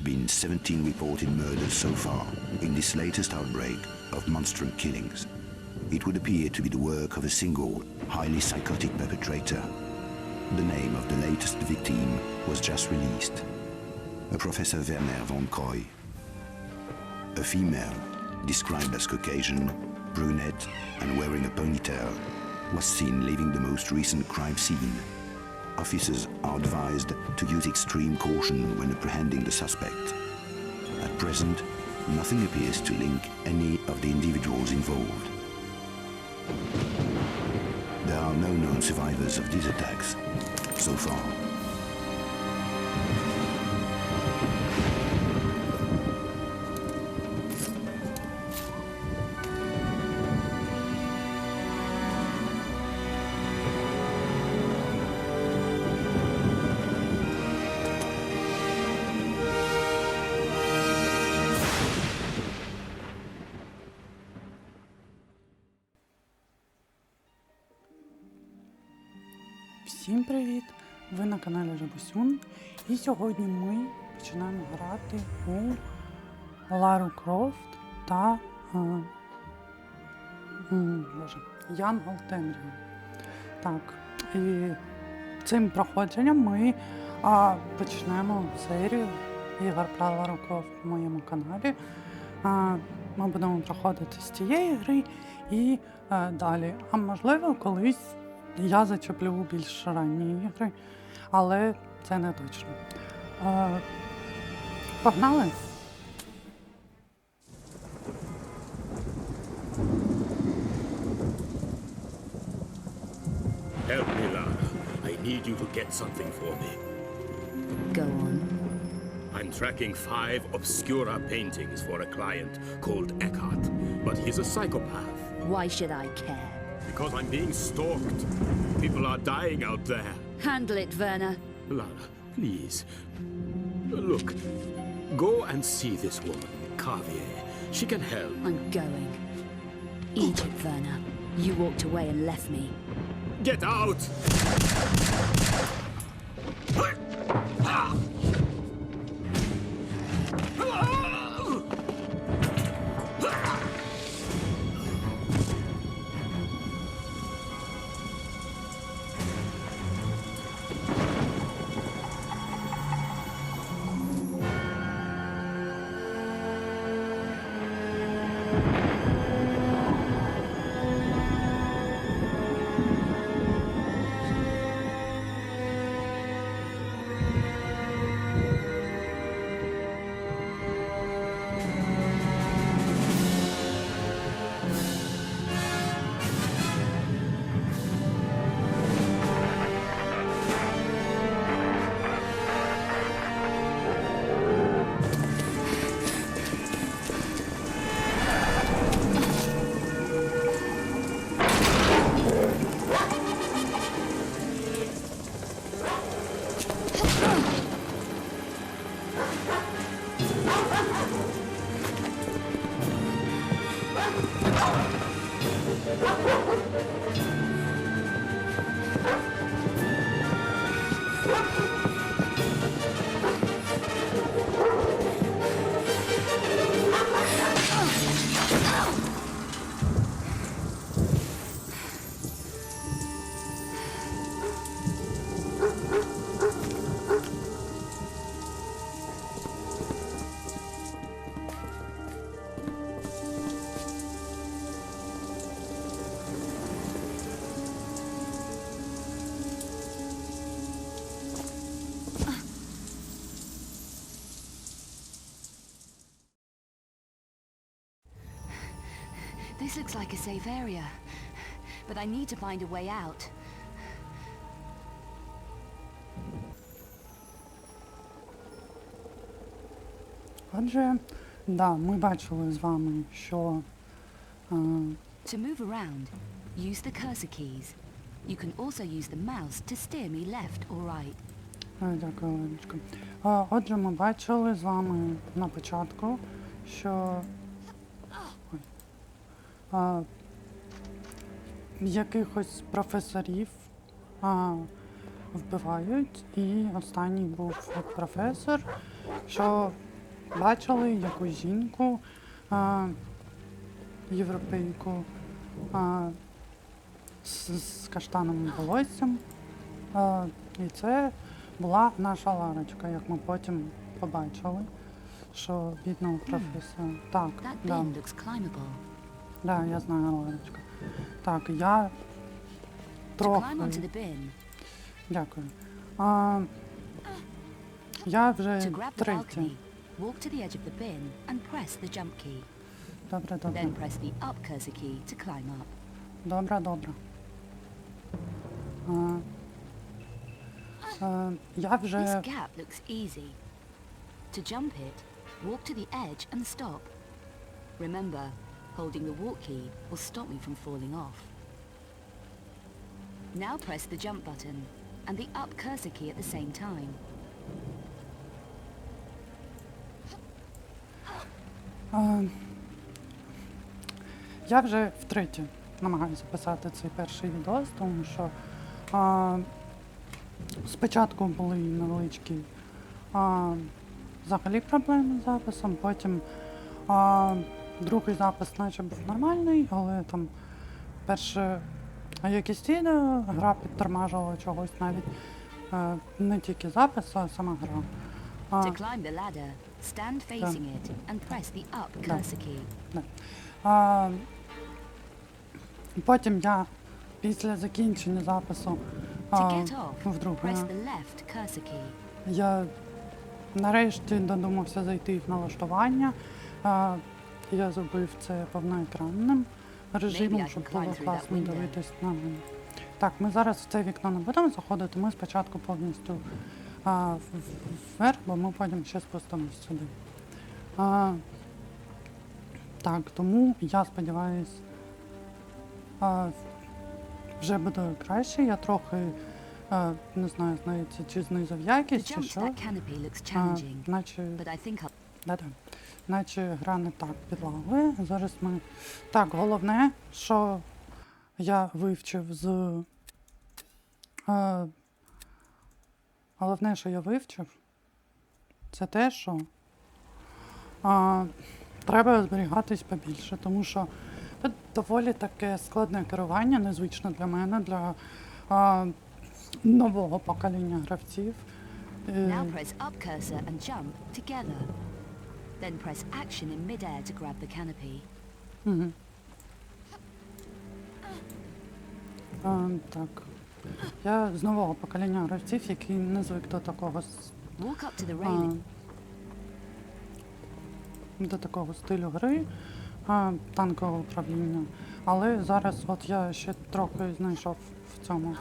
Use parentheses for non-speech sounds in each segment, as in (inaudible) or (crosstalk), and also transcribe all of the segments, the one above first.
have been 17 reported murders so far in this latest outbreak of monstrous killings. It would appear to be the work of a single, highly psychotic perpetrator. The name of the latest victim was just released. A Professor Werner von Kroy. A female, described as Caucasian, brunette, and wearing a ponytail, was seen leaving the most recent crime scene. Officers are advised to use extreme caution when apprehending the suspect. At present, nothing appears to link any of the individuals involved. There are no known survivors of these attacks so far. Всім привіт! Ви на каналі Рибусюн. І сьогодні ми починаємо грати у Лару Крофт та е, Боже, Янгол Темрява. Так, і цим проходженням ми а, почнемо серію ігор про Лару Крофт в моєму каналі. А, ми будемо проходити з цієї гри і е, далі. А можливо, колись я зачеплю більш ранні ігри, але це не точно. Е, погнали! Help me, Lara. I need you to get something for me. Go on. I'm tracking five obscura paintings for a client called Eckhart, but he's a psychopath. Why should I care? Because I'm being stalked. People are dying out there. Handle it, Werner. Lara, please. Look, go and see this woman, Carvier. She can help. I'm going. Eat it, Werner. You walked away and left me. Get out! (laughs) Ha ha ha! This looks like a safe area. But I need to find a way out. Отже, да, ми бачили з вами, що е, To move around, use the cursor keys. You can also use the mouse to steer me left or right. Ой, Дякую, Леночка. А, Отже, ми бачили з вами на початку, що Ой. А, якихось професорів а, вбивають, і останній був професор, що бачили якусь жінку, а, європейку а, з, з каштановим волоссям. А, і це була наша Ларочка, як ми потім побачили, що бідного професора. Так, That да, looks climbable. да, я знаю Ларочка. Так, я To climb onto трохи. the bin, Дякую. А, я to вже grab the третій. balcony, walk to the edge of the bin and press the jump key. Добре, добре. Then press the up cursor key to climb up. Добре, добре. А, а, я This вже gap looks easy. To jump it, walk to the edge and stop. Remember, holding the walk key will stop me from falling off. Now press the jump button and the up cursor key at the same time. я вже втретє намагаюся писати цей перший відос, тому що а, спочатку були невеличкі а, взагалі проблеми з записом, потім а, другий запис наче був нормальний, але там перше відео, гра підтормажувала чогось навіть е, не тільки запис, а сама гра. А, To climb the ladder, stand facing it and press the up cursor key. Да. А, потім я після закінчення запису To а, get off, вдруге press the left cursor key. я нарешті додумався зайти в налаштування. А, я зробив це повноекранним режимом, щоб було класно дивитись на мене. Так, ми зараз в це вікно не будемо заходити, ми спочатку повністю а, вверх, бо ми потім ще спустимось сюди. А, так, тому я сподіваюся, вже буде краще. Я трохи а, не знаю, знаєте, чи знизив якість, чи що. А, наче, да-да, наче гра не так підлагує. Зараз ми. Так, головне, що я вивчив з. А, головне, що я вивчив, це те, що а, треба зберігатись побільше, тому що це доволі таке складне керування, незвично для мене, для а, нового покоління гравців. Е, Now press up cursor and jump together. Then press action in mid-air to grab the canopy. Мгм. А, так. Я з нового покоління гравців, який не звик до такого с- Walk up to the а, railing. до такого стилю гри, а, танкового управління. Але зараз от я ще трохи знайшов в цьому.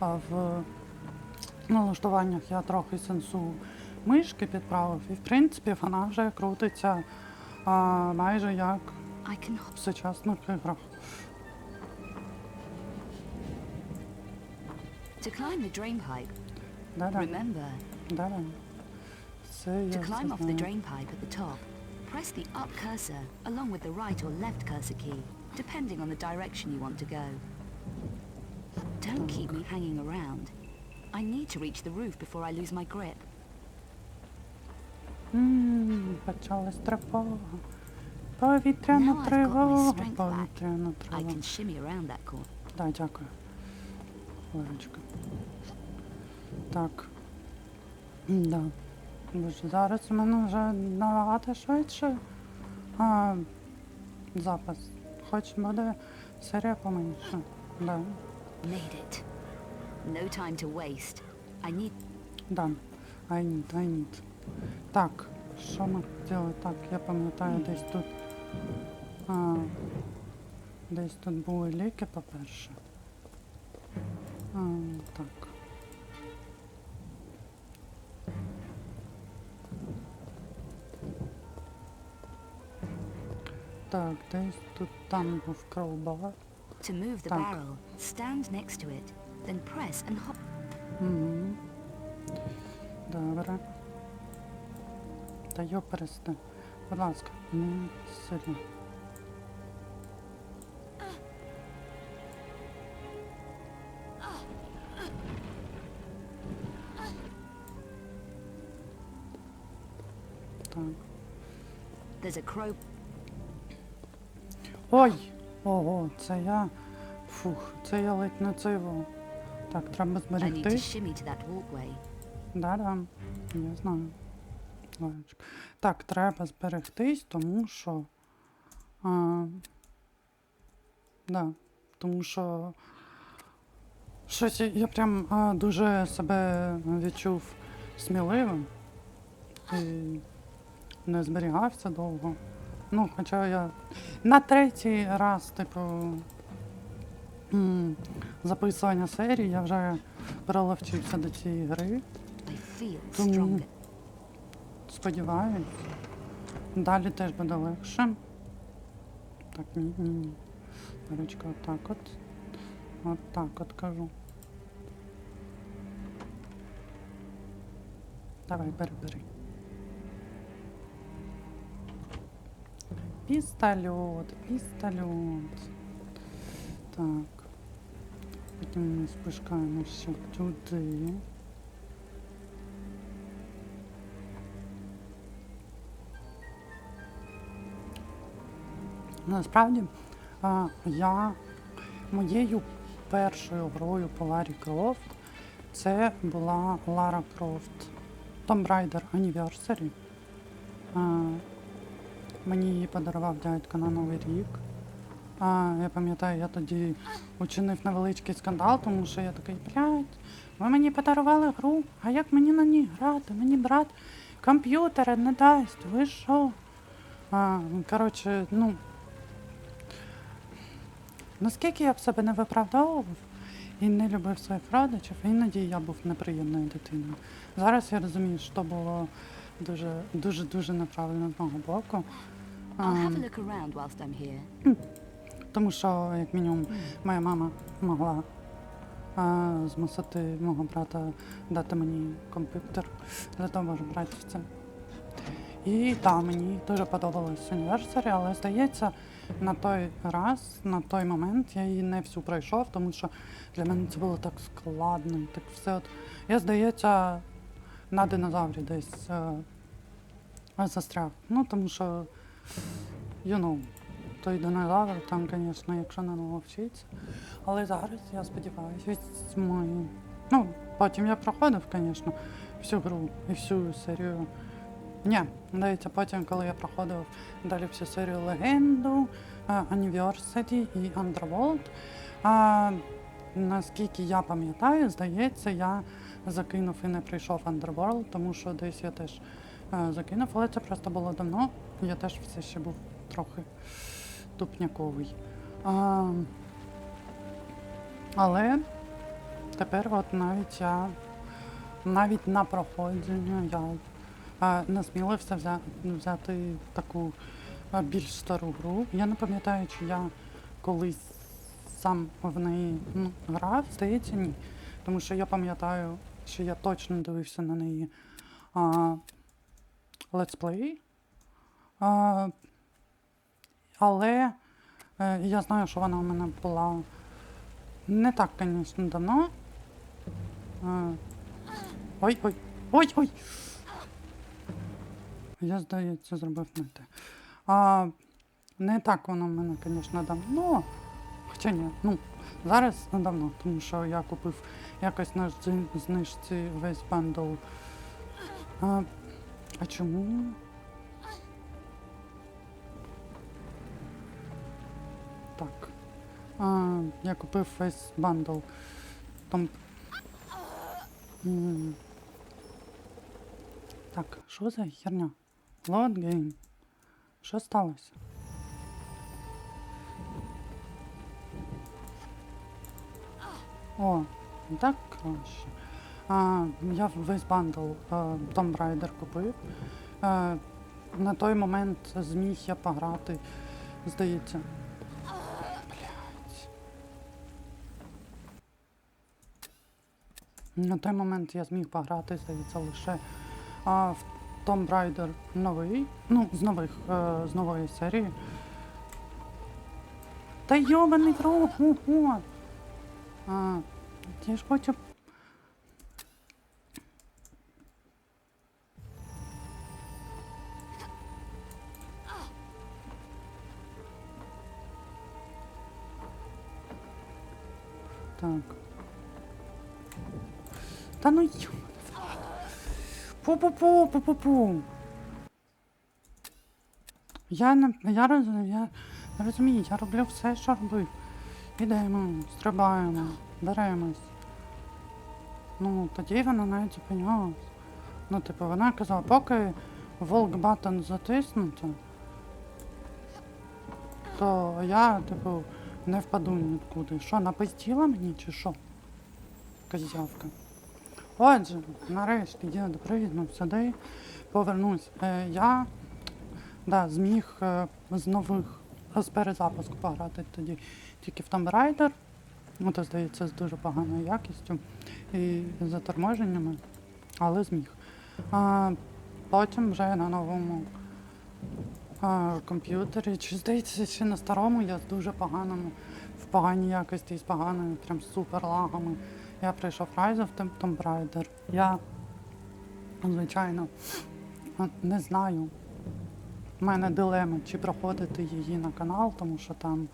А, в налаштуваннях я трохи сенсу мишки підправив, і в принципі вона вже крутиться а, майже як I can в сучасних іграх. To climb the drain pipe, Да-да. remember, Да, це я to все climb off the знаю. drain pipe at the top, press the up cursor along with the right or left cursor key, depending on the direction you want to go. Don't keep me hanging around. I need to reach the roof before I lose my grip. М, Почалась тривога. Повітряна тривога, повітряна тривога. Да, дякую. Лорочка. Так. Да. Боже, зараз у мене вже набагато швидше. А, запис. Хоч буде серія поменше. Да. Made it. No time to waste. I need Да. I need, I need. Так, що ми хотіли? Так, я пам'ятаю, десь тут. А, десь тут були ліки, по-перше. Так. Так, десь тут там був кровбар. to move the barrel. Stand next to it, then press and hop. Угу. Добре. Та йо пересте. Будь ласка, не сильно. Так. There's a crow. Ой! Ого, це я. Фух, це я ледь не циво. Так, треба зберегти. Да-да, я знаю. Лавочка. Так, треба зберегтись, тому що. А, да, тому що. Щось я- прям а, дуже себе відчув сміливим і не зберігався довго. Ну, хоча я на третій раз, типу, записування серії я вже переловчився до цієї гри. Тому-. Сподіваюсь. Далі теж буде легше. Так, ні, ні, ні. Ручка отак от. От так от кажу. Давай, бери, бери. Пістольот, пістольот. Так. Потім ми спускаємося туди. Насправді, я моєю першою грою по Ларі Крофт це була Лара Крофт Tomb Raider Anniversary. Мені її подарував дядько на Новий рік. Я пам'ятаю, я тоді учинив невеличкий скандал, тому що я такий, блядь, ви мені подарували гру, а як мені на ній грати? Мені брат комп'ютера не дасть, ви що? Коротше, ну, Наскільки я б себе не виправдовував і не любив своїх родичів, іноді я був неприємною дитиною. Зараз я розумію, що було дуже дуже дуже неправильно з мого боку. Here. тому що, як мінімум, моя мама могла а, змусити мого брата дати мені комп'ютер для того, щоб грати в це. І так, мені дуже подобалось Anniversary, але здається, на той раз, на той момент я її не всю пройшов, тому що для мене це було так складно. Так все от. Я, здається, на динозаврі десь е, застряг. Ну, тому що, you know, той динозавр там, звісно, якщо на нього вчиться. Але зараз, я сподіваюся, візьму. Ну, потім я проходив, звісно, всю гру і всю серію. Ні, здається, потім, коли я проходив далі всю серію Легенду, Anniversary і Underworld. А, наскільки я пам'ятаю, здається, я закинув і не прийшов Underworld, тому що десь я теж е, закинув, але це просто було давно. Я теж все ще був трохи тупняковий. А, але тепер от навіть я навіть на проходження я насмілився взяти, таку більш стару гру. Я не пам'ятаю, чи я колись сам в неї ну, грав, здається, ні. Тому що я пам'ятаю, що я точно дивився на неї а, летсплей. А, але е, я знаю, що вона у мене була не так, звісно, давно. Ой, ой, ой, ой! Я, здається, зробив не те. А, не так воно в мене, звісно, давно. Хоча ні, ну, зараз недавно, тому що я купив якось на зни- знижці весь бандл. А, а чому? Так. А, я купив весь бандл. Там. Так, що за херня? Load game. Що сталося? О, так краще. А, я весь бандл Tomb Raider купив. А, на той момент зміг я пограти, здається. Блять. На той момент я зміг пограти, здається, лише а, в Tomb Raider новий, ну, з нових, е, з нової серії. Та йобаний! А, я ж хочу. Пу-пу-пу, пу-пу-пу. Я не я розумію, я розумію, я роблю все, що роблю. Ідемо, стрибаємо, беремось. Ну, тоді вона навіть зупинялась. Ну, типу, вона казала, поки волк батон затиснуто, то я, типу, не впаду нікуди. Що, напизділа мені чи що? Козявка. Отже, нарешті я допривідно сюди повернусь. Е, я да, зміг е, з нових з перезапуску пограти тоді тільки в Tomb Raider. Ну, то здається, з дуже поганою якістю і заторможеннями, але зміг. А, потім вже на новому а, комп'ютері, чи здається, чи на старому я з дуже поганому, в поганій якості, з поганими, прям супер лагами. Я прийшов Rise of Tomb Raider. Я, звичайно, не знаю. У мене дилема, чи проходити її на канал, тому що там,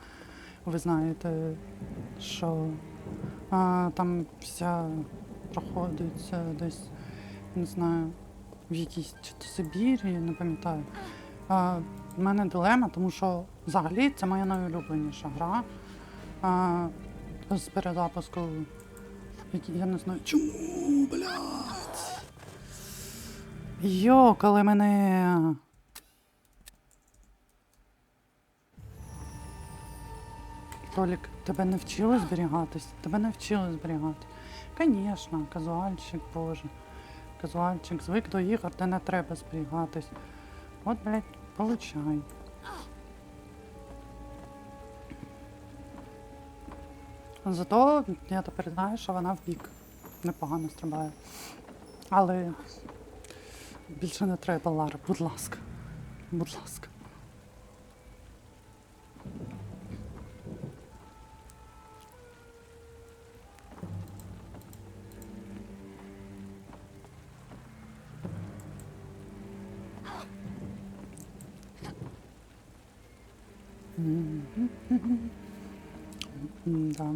ви знаєте, що а, там вся проходить е, десь, не знаю, в якійсь Сибірі, не пам'ятаю. В мене дилема, тому що взагалі це моя найулюбленіша гра. А, з перезапуску. Які- Я не знаю. Чому, блядь? Йо, коли мене. Толік, тебе не вчили зберігатись? Тебе не вчили зберігати. Звісно, казуальчик, боже. Казуальчик звик до ігор, де не треба зберігатись. От, блядь, получай. Зато я тепер знаю, що вона в бік непогано стрибає. Але більше не треба, Лара, будь ласка. Будь ласка. Да.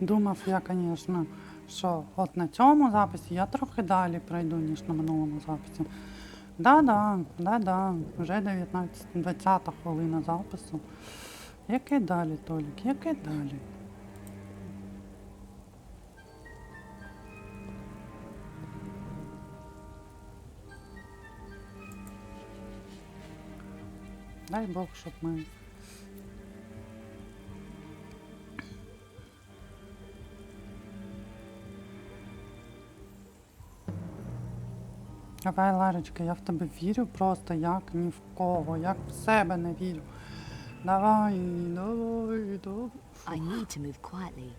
Думав я, звісно, що от на цьому записі я трохи далі пройду, ніж на минулому записі. Да-да, да-да, вже 19, 20 хвилина запису. Яке далі, Толік? Яке далі? Дай Бог, щоб ми. Давай, Ларочка, я в тебе вірю просто як ні в кого, як в себе не вірю. Давай, давай, давай. I need to move quietly.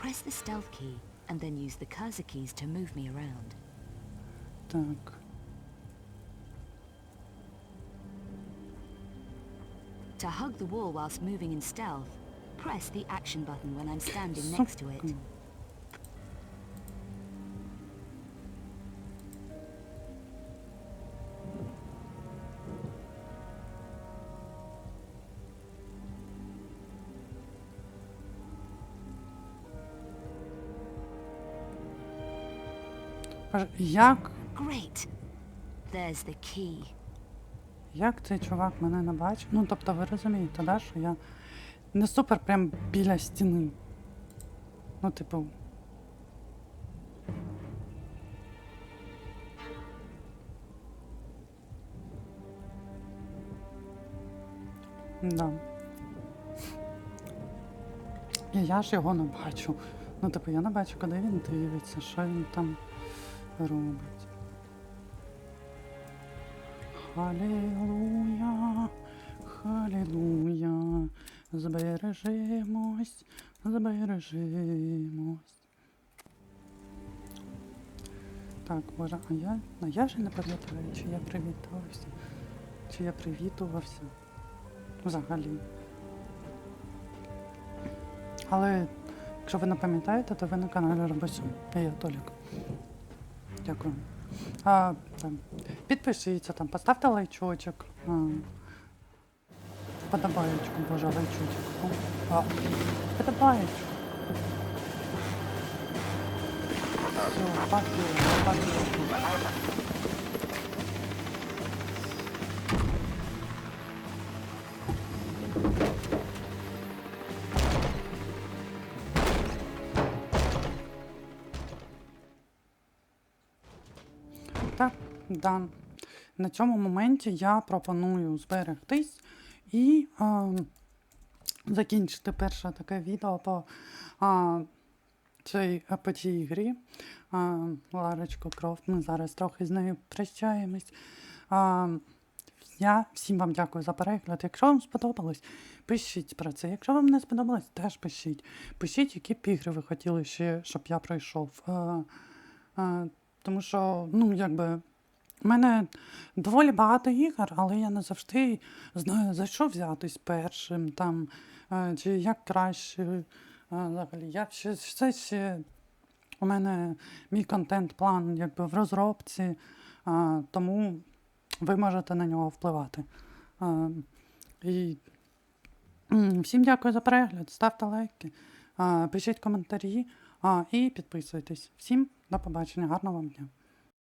Press the stealth key and then use the cursor keys to move me around. Так. To hug the wall whilst moving in stealth, press the action button when I'm standing next to it. Great. There's the key. Як цей чувак мене не бачив? Ну, тобто ви розумієте, да, що я не супер прям біля стіни. Ну, типу. Да. І я ж його не бачу. Ну, типу, я не бачу, куди він дивиться, що він там робить. Халілуя, халілуя, збережемось, збережемось. Так, боже, а я, а я вже не пам'ятаю, чи я привітався, чи я привітувався взагалі. Але якщо ви не пам'ятаєте, то ви на каналі Робосю. Я Толік. Дякую. А, там, підпишіться, там, поставте лайчочок. А, Подобаєчку, боже, лечуть. А, Подобаєчку. Все, папір, папір. Да. На цьому моменті я пропоную зберегтись і а, закінчити перше таке відео по а, цій, а, по грі. А, Ларочку Крофт. Ми зараз трохи з нею прощаємось. Я всім вам дякую за перегляд. Якщо вам сподобалось, пишіть про це. Якщо вам не сподобалось, теж пишіть. Пишіть, які б ігри ви хотіли ще, щоб я пройшов. А, а, тому що, ну, якби. У мене доволі багато ігор, але я не завжди знаю, за що взятись першим, там, е, чи як краще. е, Взагалі, я ще, все ще у мене мій контент-план якби в розробці, е, тому ви можете на нього впливати. І всім дякую за перегляд, ставте лайки, пишіть коментарі і підписуйтесь. Всім до побачення, гарного вам дня.